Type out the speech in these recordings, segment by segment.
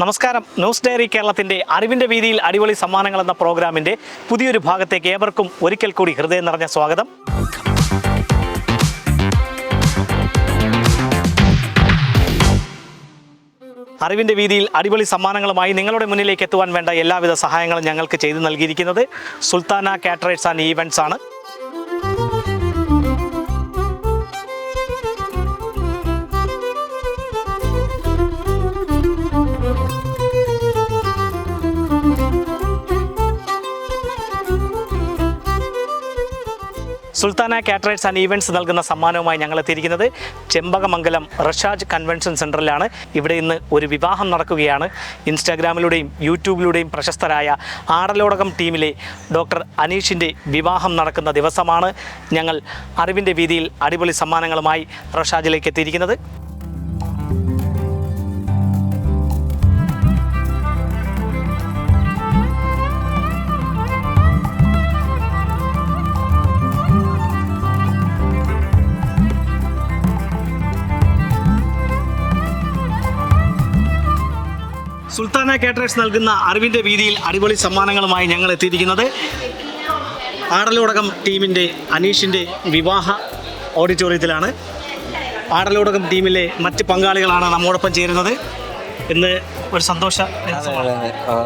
നമസ്കാരം. News diary കേരളത്തിന്റെ അറിവിന്റെ വീതിയിൽ അടിപൊളി സമ്മാനങ്ങൾ എന്ന പ്രോഗ്രാമിന്റെ പുതിയൊരു ഭാഗത്തേക്ക് ഏവർക്കും ഒരിക്കൽ കൂടി ഹൃദയം നിറഞ്ഞ സ്വാഗതം. അറിവിന്റെ വീതിയിൽ അടിപൊളി സമ്മാനങ്ങളുമായി നിങ്ങളുടെ മുന്നിലേക്ക് എത്തുവാൻ വേണ്ട എല്ലാവിധ സഹായങ്ങളും ഞങ്ങൾക്ക് ചെയ്തു നൽകിയിരിക്കുന്നത് സുൽത്താന കാറ്ററേറ്റ്സ് ആൻഡ് ഈവന്റ്സ് ആണ്. സുൽത്താന കാറ്ററേറ്റ്സ് ആൻഡ് ഈവന്റ്സ് നൽകുന്ന സമ്മാനവുമായി ഞങ്ങൾ എത്തിയിരിക്കുന്നത് ചെമ്പകമംഗലം റഷാജ് കൺവെൻഷൻ സെന്ററിലാണ് ഇവിടെ ഇന്ന് ഒരു വിവാഹം നടക്കുകയാണ്. ഇൻസ്റ്റാഗ്രാമിലൂടെയും യൂട്യൂബിലൂടെയും പ്രശസ്തരായ ആടലോടകം ടീമിലെ ഡോക്ടർ അനീഷിന്റെ വിവാഹം നടക്കുന്ന ദിവസമാണ് ഞങ്ങൾ അറിവിന്റെ വീതിയിൽ അടിപൊളി സമ്മാനങ്ങളുമായി റഷാജിലേക്ക് എത്തിയിരിക്കുന്നത്. സുൽത്താന കാറ്ററേറ്റ്സ് നൽകുന്ന അറിവിന്റെ വീതിയിൽ അടിപൊളി സമ്മാനങ്ങളുമായി ഞങ്ങൾ എത്തിയിരിക്കുന്നത്. ആടലോടകം ടീമിന്റെ അനീഷിന്റെ വിവാഹ ഓഡിറ്റോറിയത്തിലാണ്. ആടലോടകം ടീമിലെ മറ്റ് പങ്കാളികളാണ് നമ്മോടൊപ്പം ചേരുന്നത്. ഇന്ന് ഒരു സന്തോഷ ദിവസമാണ്.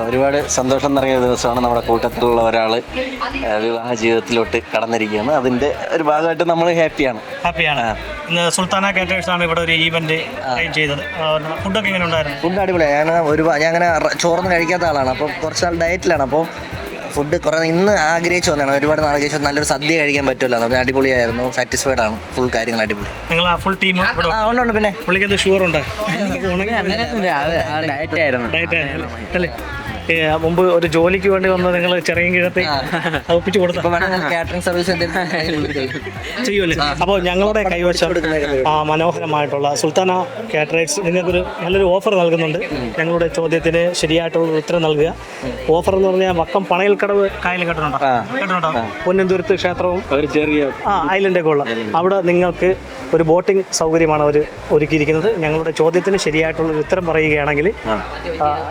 ഒരുപാട് സന്തോഷം നിറഞ്ഞ ദിവസമാണ് നമ്മുടെ കൂട്ടത്തിലുള്ള ഒരാൾ വിവാഹ ജീവിതത്തിലോട്ട് കടന്നിരിക്കുകയാണ്. അതിന്റെ ഒരു ഭാഗമായിട്ട് നമ്മൾ ഹാപ്പിയാണ്. ഹാപ്പിയാണ്. ഇന്ന് സുൽത്താന കാറ്ററേഴ്സ് ആണ് ഇവിടെ ഒരു ഈവന്റ് അറേഞ്ച് ചെയ്തത്. ഫുഡൊക്കെ എങ്ങനെ ഉണ്ടായിരുന്നു? ഫുഡ് അടിപൊളിയാണ് ഞാൻ ഒരു ഞാൻ അങ്ങനെ ചോറൊന്നും കഴിക്കാത്ത ആളാണ്. അപ്പം കുറച്ച് നാൾ ഡയറ്റിലാണ് അപ്പോൾ ഫുഡ് കുറേ ഇന്ന് ആഗ്രഹിച്ചു വന്നതാണ്. ഒരുപാട് നാൾ ആഗ്രഹിച്ചു നല്ലൊരു സദ്യ കഴിക്കാൻ പറ്റുമല്ലോ അപ്പം അടിപൊളിയായിരുന്നു. സാറ്റിസ്ഫൈഡ് ആണ്. ഫുൾ കാര്യങ്ങൾ അടിപൊളി. നിങ്ങൾ ആ ഫുൾ ടീം ആ ഉണ്ട് ഉണ്ട്. പിന്നെ പുള്ളിക്ക് ഷുഗർ ഉണ്ട്? ഡയറ്റ് ആയിരുന്നു. ഡയറ്റ് അല്ലേ? ഏ, മുമ്പ് ഒരു ജോലിക്ക് വേണ്ടി വന്ന നിങ്ങൾ ചെറിയ കിഴത്തി ഒപ്പിച്ചു കൊടുത്തു ഇപ്പൊ കാറ്ററിംഗ് സർവീസ് ചെയ്യുമല്ലേ? അപ്പോൾ ഞങ്ങളുടെ കൈവശം ആ മനോഹരമായിട്ടുള്ള സുൽത്താന കാറ്ററേറ്റ്സ് നിങ്ങൾക്കൊരു നല്ലൊരു ഓഫർ നൽകുന്നുണ്ട്. ഞങ്ങളുടെ ചോദ്യത്തിന് ശരിയായിട്ടുള്ള ഉത്തരം നൽകുക. ഓഫർ എന്ന് പറഞ്ഞാൽ വക്കം പണയൽക്കടവ് കായൽ കേട്ടിട്ടുണ്ടോ കേട്ടിട്ടുണ്ടോ പൊന്നന്തുരത്ത് ക്ഷേത്രവും ഒരു ചെറിയ ആ ഐലൻഡൊക്കെ ഉള്ള. അവിടെ നിങ്ങൾക്ക് ഒരു ബോട്ടിംഗ് സൗകര്യമാണ് അവർ ഒരുക്കിയിരിക്കുന്നത്. ഞങ്ങളുടെ ചോദ്യത്തിന് ശരിയായിട്ടുള്ള ഉത്തരം പറയുകയാണെങ്കിൽ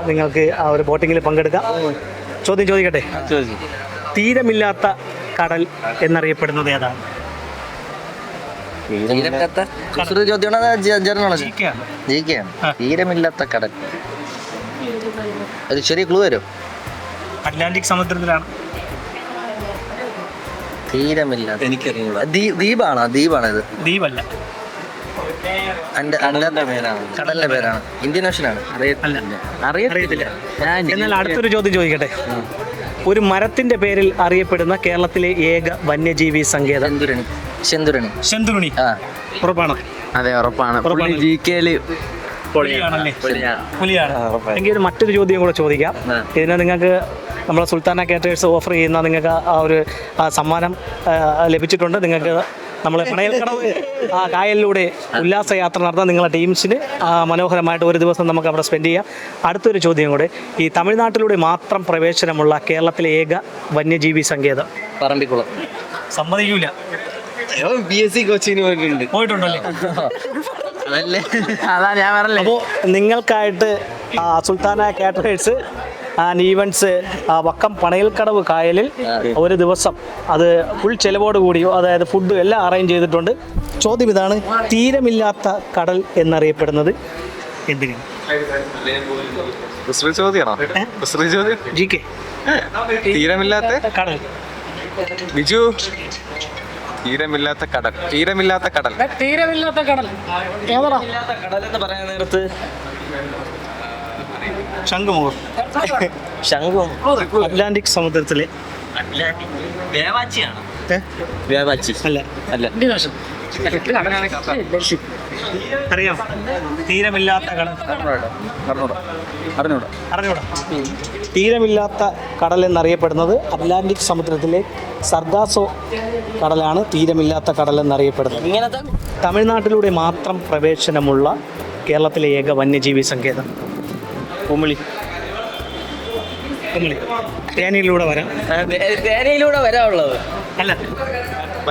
നിങ്ങൾക്ക് ആ ഒരു ബോട്ടിങ്ങിൽ പങ്കെടുക്കാം. ചോദ്യം ചോദിക്കട്ടെ? തീരമില്ലാത്ത കടൽ എന്നറിയപ്പെടുന്നത് ഏതാണ്? തീരമില്ലാത്ത കടൽ. ഒരു ചെറിയ ക്ലൂ വരും. അറ്റ്ലാന്റിക് സമുദ്രത്തിലാണ്. തീരമില്ലാത്ത എനിക്കറിയില്ല ദ്വീപാണോ? ദ്വീപാണ് ഇത്? ദ്വീപല്ല. കടലിന്റെ പേരാണ്. ഇന്ത്യൻ ഓഷൻ ആണ് അല്ല. അറിയത്തില്ല. എന്നാൽ അടുത്തൊരു ചോദ്യം ചോദിക്കട്ടെ. ഒരു മരത്തിന്റെ പേരിൽ അറിയപ്പെടുന്ന കേരളത്തിലെ ഏക വന്യജീവി സങ്കേതം? ശെന്തുരണി ശന്തുരുണി ഉറപ്പാണ്? അതെ ഉറപ്പാണ്. ജി കെയിൽ പുലിയാണ്. മറ്റൊരു ചോദ്യം കൂടെ ചോദിക്കാം. ഇതിന് നിങ്ങൾക്ക് നമ്മളെ സുൽത്താന കേറ്റേഴ്സ് ഓഫർ ചെയ്യുന്ന നിങ്ങൾക്ക് ആ ഒരു സമ്മാനം ലഭിച്ചിട്ടുണ്ട്. നിങ്ങൾക്ക് നമ്മൾ പണയൽക്കടവ് ആ കായലിലൂടെ ഉല്ലാസയാത്ര നടത്താൻ നിങ്ങളെ ടീംസിന് ആ, മനോഹരമായിട്ട് ഒരു ദിവസം നമുക്ക് അവിടെ സ്പെൻഡ് ചെയ്യാം. അടുത്തൊരു ചോദ്യം കൂടെ ഈ തമിഴ്നാട്ടിലൂടെ മാത്രം പ്രവേശനമുള്ള കേരളത്തിലെ ഏക വന്യജീവി സങ്കേതം? പറമ്പിക്കുളം. സമ്മതിക്കൂല. ബി എസ് സി കോച്ചിങ് പോയിട്ടുണ്ട്. പോയിട്ടുണ്ടല്ലേ? അതല്ലേ? അതാ ഞാൻ പറഞ്ഞല്ലേ അപ്പോൾ നിങ്ങൾക്കായിട്ട് Sultana caterers and events Vakkom Panayalkadavu കായലിൽ ഒരു ദിവസം അത് ഫുൾ ചെലവോട് കൂടിയോ അതായത് ഫുഡ് എല്ലാം അറേഞ്ച് ചെയ്തിട്ടുണ്ട്. ചോദ്യം ഇതാണ് തീരമില്ലാത്ത കടൽ എന്നറിയപ്പെടുന്നത് എന്തിനാണ്? തീരമില്ലാത്ത? കടൽ. ബിജു? തീരമില്ലാത്ത കടൽ. തീരമില്ലാത്ത കടൽ. തീരമില്ലാത്ത കടൽ. ഏതാ കടൽ എന്ന് പറയാൻ നേരത്ത് ശംഖുമുഖം. ശംഖും. അറ്റ്ലാന്റിക് സമുദ്രത്തിലെ. വേവാച്ചിയാണ്? വേവാച്ചി. അല്ല. അല്ല. അറിയാം. തീരമില്ലാത്ത കടൽ. അറിഞ്ഞൂടാ അറിഞ്ഞൂടാ തീരമില്ലാത്ത കടൽ എന്നറിയപ്പെടുന്നത് അറ്റ്ലാന്റിക് സമുദ്രത്തിലെ സർദാസോ കടലാണ് തീരമില്ലാത്ത കടൽ എന്നറിയപ്പെടുന്നത്. ഇങ്ങനത്തെ തമിഴ്നാട്ടിലൂടെ മാത്രം പ്രവേശനമുള്ള കേരളത്തിലെ ഏക വന്യജീവി സങ്കേതം. കുമിളി കുമിളി തേനയിലൂടെ വരാം. തേനയിലൂടെ വരാനുള്ളത്. അല്ല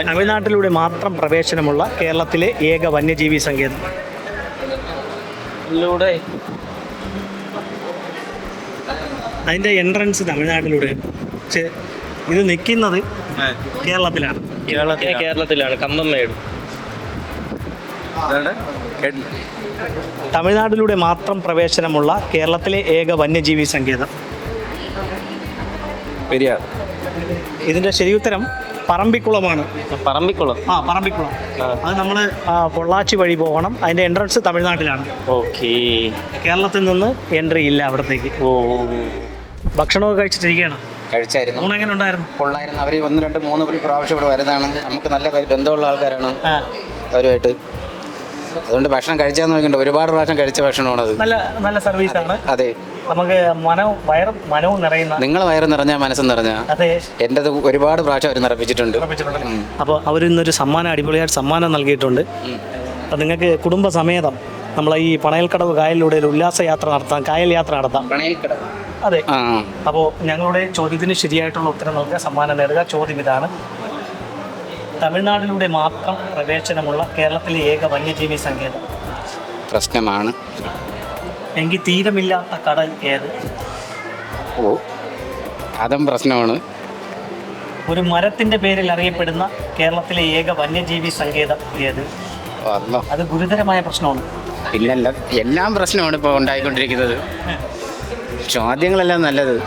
തമിഴ്നാട്ടിലൂടെ മാത്രം പ്രവേശനമുള്ള കേരളത്തിലെ ഏക വന്യജീവി സങ്കേതം. അതിന്റെ എൻട്രൻസ് തമിഴ്നാട്ടിലൂടെ. പക്ഷേ ഇത് നിൽക്കുന്നത് കേരളത്തിലാണ്. കേരളത്തിലാണ്. കേട്ടില്ല. തമിഴ്നാട്ടിലൂടെ മാത്രം പ്രവേശനമുള്ള കേരളത്തിലെ ഏക വന്യജീവി സങ്കേതം. പെരിയാർ ഇതിന്റെ ശരിയുത്തരം പറമ്പിക്കുളമാണ്. പറമ്പിക്കുളം? ആ പറമ്പിക്കുളം. അത് നമ്മൾ പൊള്ളാച്ചി വഴി പോകണം. അതിന്റെ എൻട്രൻസ് തമിഴ്നാട്ടിലാണ്. ഓക്കെ. കേരളത്തിൽ നിന്ന് എൻട്രി ഇല്ല അവിടത്തേക്ക്. ഓ. ഭക്ഷണമൊക്കെ കഴിച്ചിട്ടിരിക്കുകയാണ്. കഴിച്ചായിരുന്നു. ഊണെങ്ങനെ ഉണ്ടായിരുന്നു? കൊള്ളായിരുന്നു. അവർ ഒന്ന് രണ്ട് മൂന്ന് പ്രാവശ്യം ഇവിടെ വരുന്നതാണ്. നമുക്ക് നല്ല ബന്ധമുള്ള ആൾക്കാരാണ് അവരുമായിട്ട്. അതുകൊണ്ട് ഭക്ഷണം കഴിച്ചാന്ന് നോക്കണ്ട ഒരുപാട് പ്രാവശ്യം കഴിച്ച ഭക്ഷണമാണത്. നല്ല നല്ല സർവീസ് ആണ്. അതെ. നമുക്ക് മനവും വയറും മനവും നിറയുന്ന നിങ്ങൾ വയറ് നിറഞ്ഞ മനസ്സും നിറഞ്ഞ? അതെ. എന്റെത് ഒരുപാട് പ്രാവശ്യം അവർ നിറപ്പിച്ചിട്ടുണ്ട്. അപ്പോൾ അവരിന്നൊരു സമ്മാനം അടിപൊളിയായിട്ട് സമ്മാനം നൽകിയിട്ടുണ്ട്. അപ്പോൾ നിങ്ങൾക്ക് കുടുംബസമേതം നമ്മളെ ഈ പണയൽക്കടവ് കായലിലൂടെ ഒരു ഉല്ലാസയാത്ര നടത്താം കായൽ യാത്ര നടത്താം. അതെ. അപ്പോൾ ഞങ്ങളുടെ ചോദ്യത്തിന് ശരിയായിട്ടുള്ള ഉത്തരം നൽകുക സമ്മാനം നേടുക ചോദ്യം ഇതാണ്. തമിഴ്നാട്ടിലൂടെ മാത്രം പ്രവേശനമുള്ള കേരളത്തിലെ ഏക വന്യജീവി സങ്കേതം. പ്രശ്നമാണ്. എങ്കിൽ തീരമില്ലാത്ത കടൽ ഏത്? ഓ അതും പ്രശ്നമാണ്. ഒരു മരത്തിന്റെ പേരിൽ അറിയപ്പെടുന്ന കേരളത്തിലെ ഏക വന്യജീവി സങ്കേതം ഏത്? അത് ഗുരുതരമായ പ്രശ്നമാണ്. ഇല്ലല്ല എല്ലാം പ്രശ്നമാണ് ഇപ്പോൾ ഉണ്ടായിക്കൊണ്ടിരിക്കുന്നത്. ചോദ്യങ്ങളെല്ലാം നല്ലത്.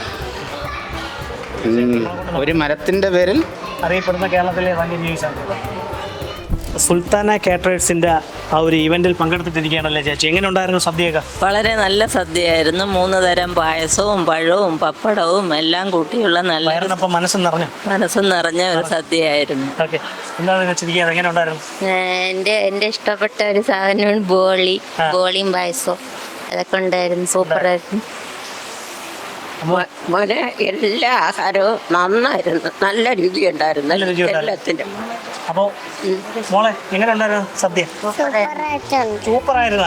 ഒരു മരത്തിന്റെ പേരിൽ അറിയപ്പെടുന്ന കേരളത്തിലെ വന്യജീവി സങ്കേതം സുൽത്താന കാറ്ററേഴ്സിന്റെ ആ ഒരു ഇവന്റിൽ പങ്കെടുത്തിട്ടിരിക്കുകയാണല്ലേ ചേച്ചി? എങ്ങനെ ഉണ്ടായിരുന്നു സദ്യയൊക്കെ? വളരെ നല്ല സദ്യയായിരുന്നു. മൂന്ന് തരം പായസവും പഴവും പപ്പടവും എല്ലാം കൂട്ടിയുള്ള നല്ല വയറിനപ്പം മനസ്സും നിറഞ്ഞു. മനസ്സ് നിറഞ്ഞ ഒരു സദ്യയായിരുന്നു. ഓക്കെ. എന്താണ് വെച്ചിരിക്കുന്നത് എങ്ങനെ ഉണ്ടായിരുന്നു എന്റെ എന്റെ ഇഷ്ടപ്പെട്ട ഒരു സാധനമാണ് ബോളി. ബോളിയും പായസവും. അതൊക്കെ ഉണ്ടായിരുന്നു. സൂപ്പറായിരുന്നു. മോനെ എല്ലാ ആഹാരവും നന്നായിരുന്നു. നല്ല രുചി ഉണ്ടായിരുന്നു നല്ല രുചി ഉണ്ടായിരുന്നു. എല്ലാത്തിനും അപ്പോൾ മോളെ എങ്ങനെ ഉണ്ടായിരുന്നു സദ്യ? സൂപ്പർ ആയിരുന്നു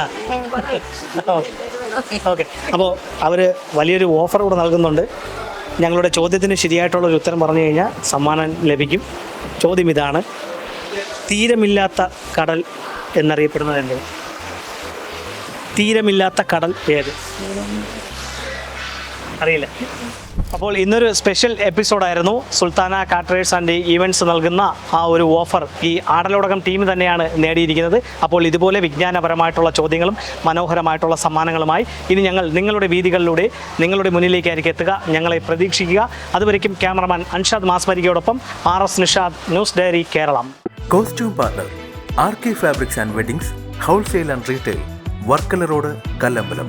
ഓക്കെ. അപ്പോൾ അവർ വലിയൊരു ഓഫർ കൂടെ നൽകുന്നുണ്ട്. ഞങ്ങളുടെ ചോദ്യത്തിന് ശരിയായിട്ടുള്ള ഒരു ഉത്തരം പറഞ്ഞു കഴിഞ്ഞാൽ സമ്മാനം ലഭിക്കും. ചോദ്യം ഇതാണ്. തീരമില്ലാത്ത കടൽ എന്നറിയപ്പെടുന്നത് എന്ത് തീരമില്ലാത്ത കടൽ ഏത്? അറിയില്ല. അപ്പോൾ ഇന്നൊരു സ്പെഷ്യൽ എപ്പിസോഡായിരുന്നു സുൽത്താന കാറ്ററേഴ്സ് ആൻഡ് ഈവന്റ്സ് നൽകുന്ന ആ ഒരു ഓഫർ ഈ ആടലോടകം ടീം തന്നെയാണ് നേടിയിരിക്കുന്നത്. അപ്പോൾ ഇതുപോലെ വിജ്ഞാനപരമായിട്ടുള്ള ചോദ്യങ്ങളും മനോഹരമായിട്ടുള്ള സമ്മാനങ്ങളുമായി ഇനി ഞങ്ങൾ നിങ്ങളുടെ വീതികളിലൂടെ നിങ്ങളുടെ മുന്നിലേക്കായിരിക്കും എത്തുക. ഞങ്ങളെ പ്രതീക്ഷിക്കുക. അതുവരയ്ക്കും cameraman Anshad മാസ്മരികയോടൊപ്പം R S Nishad news diary Keralam. Costume parlour R K fabrics and weddings wholesale and retail Varkala road Kallambalam.